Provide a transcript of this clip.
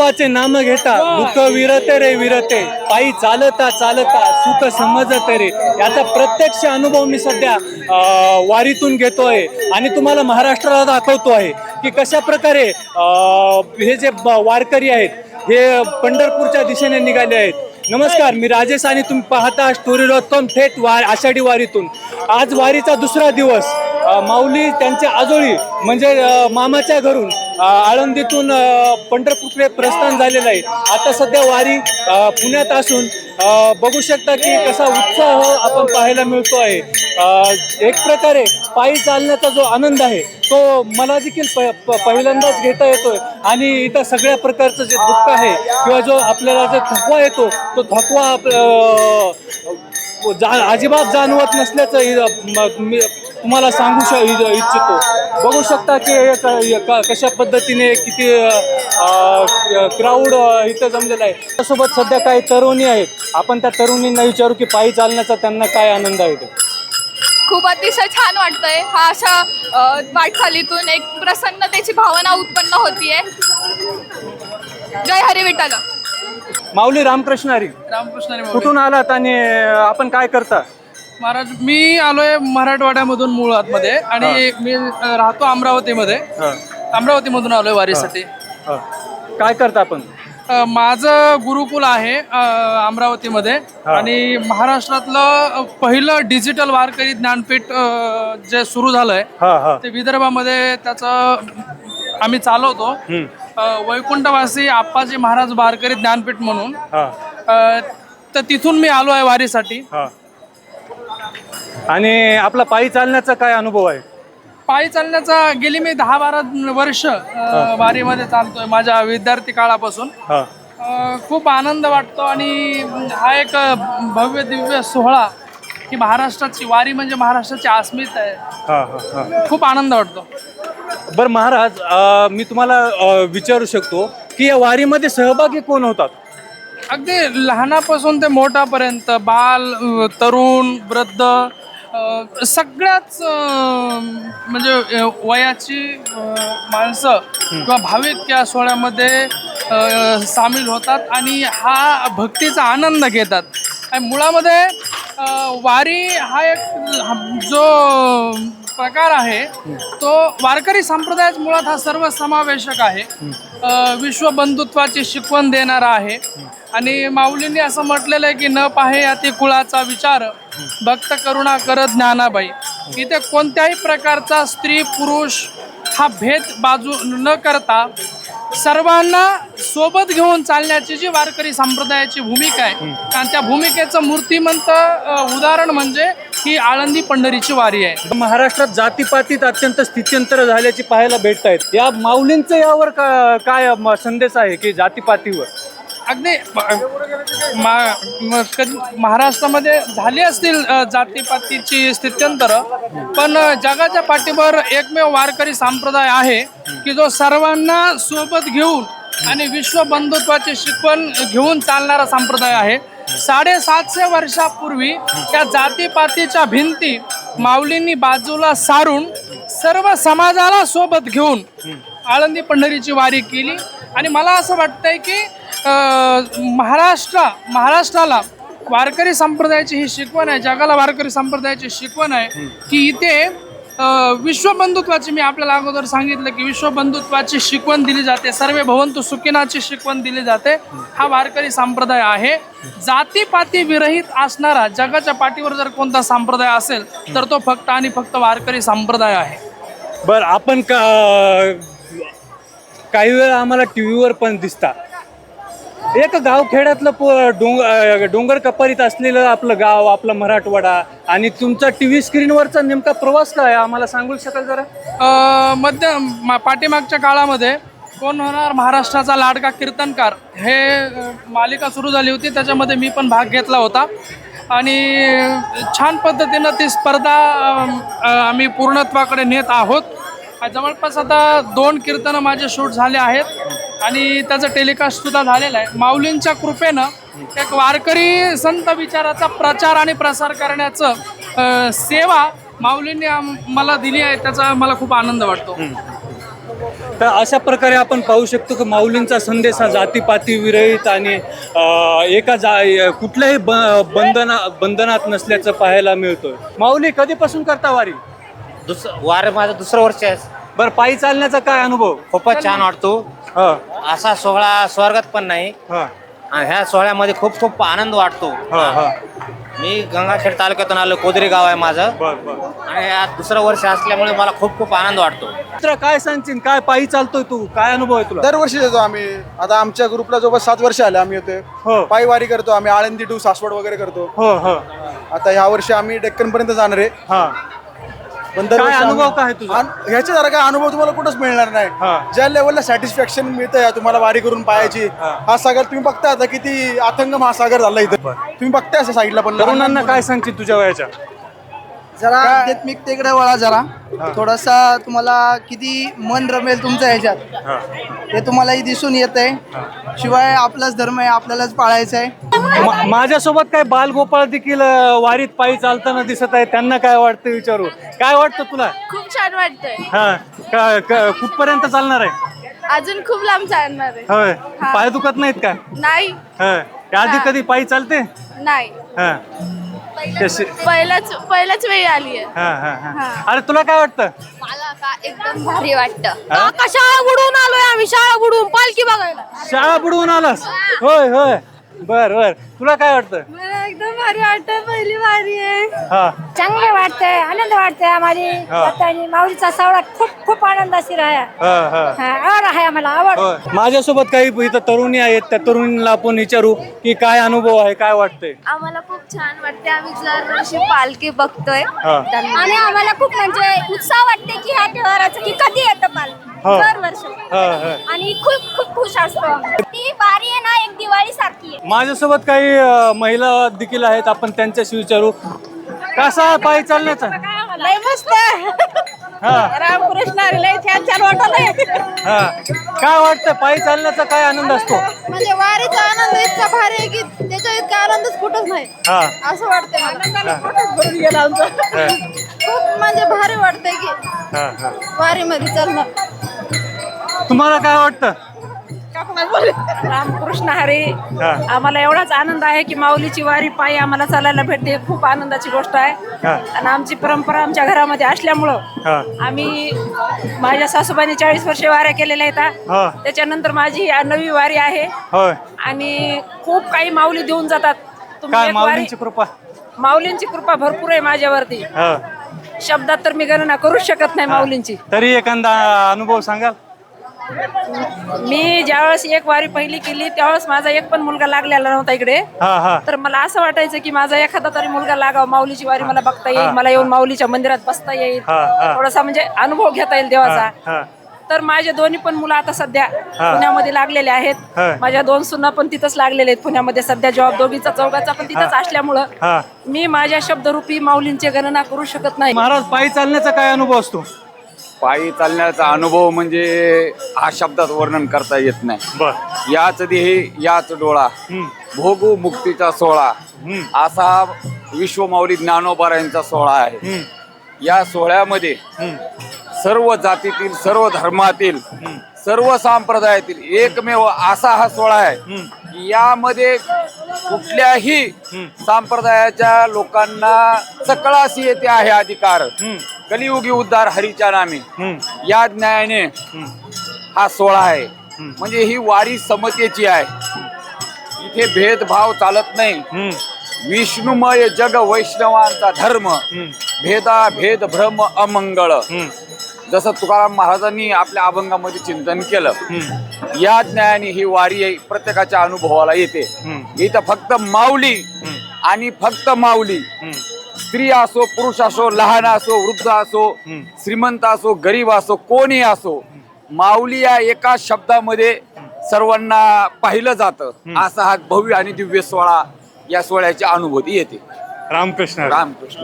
बाप्पाचे नाम घेता दुःख विरते रे विरते. पायी चालता चालता सुख समजत रे. याचा प्रत्यक्ष अनुभव मी सध्या वारीतून घेतोय. आणि तुम्हाला महाराष्ट्राला दाखवतो आहे की कशा प्रकारे हे जे वारकरी आहेत हे पंढरपूरच्या दिशेने निघाले आहेत. नमस्कार मी राजेश आणि तुम्ही पाहता स्टोरी डॉट कॉम थेट वार आषाढी वारीतून. आज वारीचा दुसरा दिवस. माऊली त्यांच्या आजोळी म्हणजे मामाच्या घरून आळंदीतून पंढरपूरकडे प्रस्थान झालेलं आहे. आता सध्या वारी पुण्यात असून बघू शकता की कसा उत्साह आपण पाहायला मिळतो आहे. एक प्रकारे पायी चालण्याचा जो आनंद आहे तो मला देखील प प- पहिल्यांदाच घेता येतोय. आणि इथं सगळ्या प्रकारचं जे दुःख आहे किंवा जो आपल्याला जो थकवा येतो तो थकवा आप- जा अजिबात जाणवत नसल्याचं तुम्हाला सांगू श इच्छितो. बघू शकता की हे क- क- कशा पद्धतीने किती क्राऊड इथं जमलेला आहे. त्यासोबत सध्या काही तरुणी आहेत. आपण त्या तरुणींना विचारू की पायी चालण्याचा त्यांना काय आनंद आहे ते. खूप अतिशय छान वाटतंय. हा अशा वाटचालीतून एक प्रसन्नतेची भावना उत्पन्न होतीये. जय हरी विठ्ठल. माऊली रामकृष्ण हरी. रामकृष्णाने कुठून आलात आणि आपण काय करता? महाराज मी आलोय मराठवाड्यामधून मूळ आतमध्ये आणि मी राहतो अमरावतीमध्ये. अमरावतीमधून आलोय वारीसाठी. काय करता आपण? माझं गुरुकुल आहे अमरावतीमध्ये. आणि महाराष्ट्रातलं पहिलं डिजिटल वारकरी ज्ञानपीठ जे सुरू झालंय ते विदर्भामध्ये त्याचं आम्ही चालवतो. वैकुंठवासी आप्पाजी महाराज वारकरी ज्ञानपीठ म्हणून. तर तिथून मी आलो आहे वारीसाठी आणि आपला पायी चालण्याचा काय अनुभव आहे? पायी चालण्याचा गेली मी दहा बारा वर्ष अ, वारीमध्ये चालतोय माझ्या विद्यार्थी काळापासून. हा. अ, खूप आनंद वाटतो आणि हा एक भव्य दिव्य सोहळा की महाराष्ट्राची वारी म्हणजे महाराष्ट्राची अस्मिता आहे. हा हा हा. खूप आनंद वाटतो. बरं महाराज अ, मी तुम्हाला अ, विचारू शकतो की या वारीमध्ये सहभागी कोण होतात? अगदी लहानापासून ते मोठापर्यंत बाल अ, तरुण वृद्ध सगळ्याच म्हणजे वयाची माणसं किंवा भाविक या सोहळ्यामध्ये सामील होतात आणि हा भक्तीचा आनंद घेतात. आणि मुळामध्ये वारी हा एक जो प्रकार आहे तो वारकरी संप्रदायाच मुळात हा सर्वसमावेशक आहे. अ, विश्वबंधुत्वाची शिकवण देणारा आहे. आणि माऊलींनी असं म्हटलेलं आहे की न पाहे अति कुळाचा विचार. भक्त करुणा करत ज्ञानाबाई. इथे कोणत्याही प्रकारचा स्त्री पुरुष हा भेद बाजू न करता सर्वांना सोबत घेऊन चालण्याची जी वारकरी संप्रदायाची भूमिका आहे आणि त्या भूमिकेचं मूर्तिमंत उदाहरण म्हणजे ही आळंदी पंढरीची वारी आहे. महाराष्ट्रात जातीपातीत अत्यंत स्थित्यंतर झाल्याची पाहायला भेटत आहेत या माऊलींचं यावर का- काय म- संदेश आहे की जातीपातीवर? अगदी मा- कधी महाराष्ट्रामध्ये झाली असतील जातीपातीची स्थित्यंतर पण जगाच्या पाठीवर एकमेव वारकरी संप्रदाय आहे की जो सर्वांना सोबत घेऊन आणि विश्व बंधुत्वाची शिकवण घेऊन चालणारा संप्रदाय आहे. साडेसातशे वर्षापूर्वी त्या जातीपातीच्या भिंती माऊलींनी बाजूला सारून सर्व समाजाला सोबत घेऊन आळंदी पंढरीची वारी केली. आणि मला असं वाटतंय की महाराष्ट्र महाराष्ट्राला वारकरी संप्रदायाची ही शिकवण आहे जगाला वारकरी संप्रदायाची शिकवण आहे की इथे विश्वबंधुत्वाची मी आपल्याला अगोदर सांगितलं की विश्वबंधुत्वाची शिकवण दिली जाते सर्व भवंतु सुखिनाची शिकवण दिली जाते हा वारकरी संप्रदाय आहे. जातीपाती विरहित असणारा जगाच्या पाठीवर जर कोणता संप्रदाय असेल तर तो फक्त आणि फक्त वारकरी संप्रदाय आहे. बर आपण का काही वेळा आम्हाला टी व्हीवर पण दिसतात एक गावखेड्यातलं प डोंग डोंगर कपारीत असलेलं आपलं गाव आपलं मराठवाडा आणि तुमचा टी व्ही स्क्रीनवरचा नेमका प्रवास काय आम्हाला सांगू शकाल जरा? मध्य मा- पाठीमागच्या काळामध्ये कोण होणार? महाराष्ट्राचा लाडका कीर्तनकार. हे मालिका सुरू झाली होती. त्याच्यामध्ये मी पण भाग घेतला होता. आणि छान पद्धतीनं ती स्पर्धा आम्ही पूर्णत्वाकडे नेत आहोत. जवळपास आता दोन कीर्तनं माझे शूट झाले आहेत आणि त्याचं टेलिकास्ट सुद्धा झालेलं आहे. माऊलींच्या कृपेनं एक वारकरी संत विचाराचा प्रचार आणि प्रसार करण्याचं सेवा माऊलींनी मला दिली आहे त्याचा मला खूप आनंद वाटतो. तर अशा प्रकारे आपण पाहू शकतो की माऊलींचा संदेश हा जातीपाती विरहित आणि एका जा कुठल्याही ब बंधना बंधनात नसल्याचं पाहायला मिळतोय. माऊली कधीपासून करता वारी? दुस वार माझं दुसरं वर्ष आहे. बरं पायी चालण्याचा काय अनुभव? खूपच छान वाटतो. हा. असा सोहळा स्वर्गात पण नाही. हा. आणि ह्या सोहळ्यामध्ये खूप खूप आनंद वाटतो. हा हा. मी गंगाखेड तालुक्यातून आलो कोदरी गाव आहे माझं. बर बर. आणि आज दुसरं वर्ष असल्यामुळे मला खूप खूप आनंद वाटतो. मित्र काय सांगशील? काय पायी चालतोय तू? काय अनुभव आहे तुला? दरवर्षी येतो आम्ही. आता आमच्या ग्रुपला जवळपास सात वर्ष आले आम्ही हो. येतोय. पायी वारी करतो आम्ही. आळंदी टू सासवड वगैरे करतो. हो हो. आता ह्या वर्षी आम्ही डेक्कन पर्यंत जाणार आहे. हा. पण काय अनुभव काय आहे तुझा? ह्याचे जरा काय अनुभव तुम्हाला कुठंच मिळणार हा. नाही ज्या लेवलला सॅटिस्फॅक्शन मिळतंय तुम्हाला वारी करून पायाची हा. हा सागर तुम्ही बघता आता किती अथंग महासागर झाला इथं. तुम्ही बघताय असं साईडला पण तरुणांना काय सांगशील तुझ्या वयाच्या? जरा आध्यात्मिकतेकडे वळा जरा. थोडासा तुम्हाला किती मन रमेल तुमच्या ह्याच्यात. हा. हे तुम्हालाही दिसून येत आहे शिवाय आपलाच धर्म आहे आपल्यालाच पाळायचा आहे मा- माझ्यासोबत काय बालगोपाळ देखील अ, वारीत पायी चालताना दिसत आहे त्यांना काय वाटतं विचारू? काय वाटतं तुला? खूप छान वाटतंय. हा का- का- कुठपर्यंत चालणार आहे? अजून खूप लांब चालणार आहे. होय. हा. पाय दुखत नाहीत का? नाही. हा. त्या आधी हा. कधी पायी चालते? नाही. हा. पहिलाच पहिलाच वेळी आली आहे. हा, हा, हा. हा. अरे तुला काय वाटतं? मला का एकदम भारी वाटतं. हा? शाळा बुडवून आलोय आम्ही. शाळा बुडवून पालखी बघायला. शाळा बुडवून आलास? होय होय. बर बर. तुला काय वाटतं? मला एकदम भारी वाटतं पहिली भारी आहे. हा. चांगले वाटतंय. आनंद वाटतंय आम्हाला. जातानी माऊलीचा सावळा खूप खूप आनंदाशी राहा. हा हा. हा, आवड आहे आम्हाला आवड. होय. माझ्यासोबत काही इथं तरुणी आहेत. त्या तरुणीला आपण विचारू की काय अनुभव आहे काय वाटतंय? आम्हाला खूप छान वाटते आम्ही दरवर्षी पालखी बघतोय हा. आणि आम्हाला खूप म्हणजे उत्साह वाटते की ह्या त्योहाराचं की कधी येतं पाल हो. दरवर्षी. हा आणि खूप खूप खुश असतो. ती बारी आहे ना एक दिवाळी सारखी आहे. माझ्यासोबत काही अ, महिला देखील आहेत आपण त्यांच्याशी विचारू. कसा पायी चालण्याचा? लय मस्त हा. रामकृष्ण लय छान छान वाटत हा. काय वाटतं पायी चालण्याचा काय आनंद असतो? म्हणजे वारीचा आनंद इतका भारी आहे की त्याच्या इतका आनंदच कुठंच नाही. हा. असं वाटतंय मला. हा, खूप म्हणजे भारी वाटतंय की हा, हा. वारीमध्ये चालणं. तुम्हाला काय वाटतं? रामकृष्ण हरे हा. आम्हाला एवढाच आनंद आहे की माऊलीची वारी पायी आम्हाला चालायला भेटते. खूप आनंदाची गोष्ट आहे. हा. आणि आमची परंपरा आमच्या घरामध्ये असल्यामुळं हा. आम्ही माझ्या सासूबाईने चाळीस वर्षे वाऱ्या केलेल्या आहेत हा. त्याच्यानंतर माझी ही नवी वारी आहे. होय. आणि खूप काही माऊली देऊन जातात. तुम्ही काय एक वारी- माऊलींची कृपा? माऊलींची कृपा भरपूर आहे माझ्यावरती. हा. शब्दात तर मी गणना करूच शकत नाही माऊलींची. तरी एखादा अनुभव सांगाल? मी ज्यावेळेस एक वारी पहिली केली त्यावेळेस माझा एक पण मुलगा लागलेला नव्हता इकडे हा हा तर मला असं वाटायचं की माझा एखादा तरी मुलगा लागावा माऊलीची वारी मला बघता. येईल मला येऊन माऊलीच्या मंदिरात बसता येईल हा, हा. थोडासा म्हणजे अनुभव घेता येईल देवाचा हा. तर माझे दोन्ही पण मुलं आता सध्या. पुण्यामध्ये लागलेले हा. आहेत माझ्या दोन सुना पण तिथंच लागलेले आहेत पुण्यामध्ये सध्या जॉब दोघीचा चौघाचा पण तिथंच हा. असल्यामुळं हा मी माझ्या शब्दरूपी माऊलींची गणना करू शकत नाही महाराज पायी चालण्याचा काय अनुभव असतो पायी चालण्याचा अनुभव म्हणजे हा शब्दात वर्णन करता येत नाही बर याच देही याच डोळा हम्म. भोगू मुक्तीचा सोहळा हम्म. असा विश्वमाऊली ज्ञानोबा यांचा सोहळा आहे हम्म. या सोहळ्यामध्ये हम्म. सर्व जातीतील सर्व धर्मातील सर्व संप्रदायातील एकमेव असा हा सोहळा आहे हम्म. की यामध्ये कुठल्याही संप्रदायाच्या लोकांना सकळाशी येते आहे अधिकार हम्म. कलियुगी उद्धार हरीच्या नामे. या न्यायाने हा सोहळा आहे. म्हणजे ही वारी समतेची आहे. इथे भेदभाव चालत नाही. विष्णुमय जग वैष्णवांचा धर्म. भेदा भेद भ्रम अमंगळ. जसं तुकाराम महाराजांनी आपल्या अभंगामध्ये चिंतन केलं. या ज्ञानाने ही वारी प्रत्येकाच्या अनुभवाला येते. इथं फक्त माऊली आणि फक्त माऊली स्त्री असो पुरुष असो लहान असो वृद्ध असो श्रीमंत असो गरीब असो कोणी असो माऊली या एका शब्दामध्ये सर्वांना पाहिलं जातं. असा हा भव्य आणि दिव्य सोहळा या सोहळ्याची अनुभूती येते. रामकृष्ण. रामकृष्ण.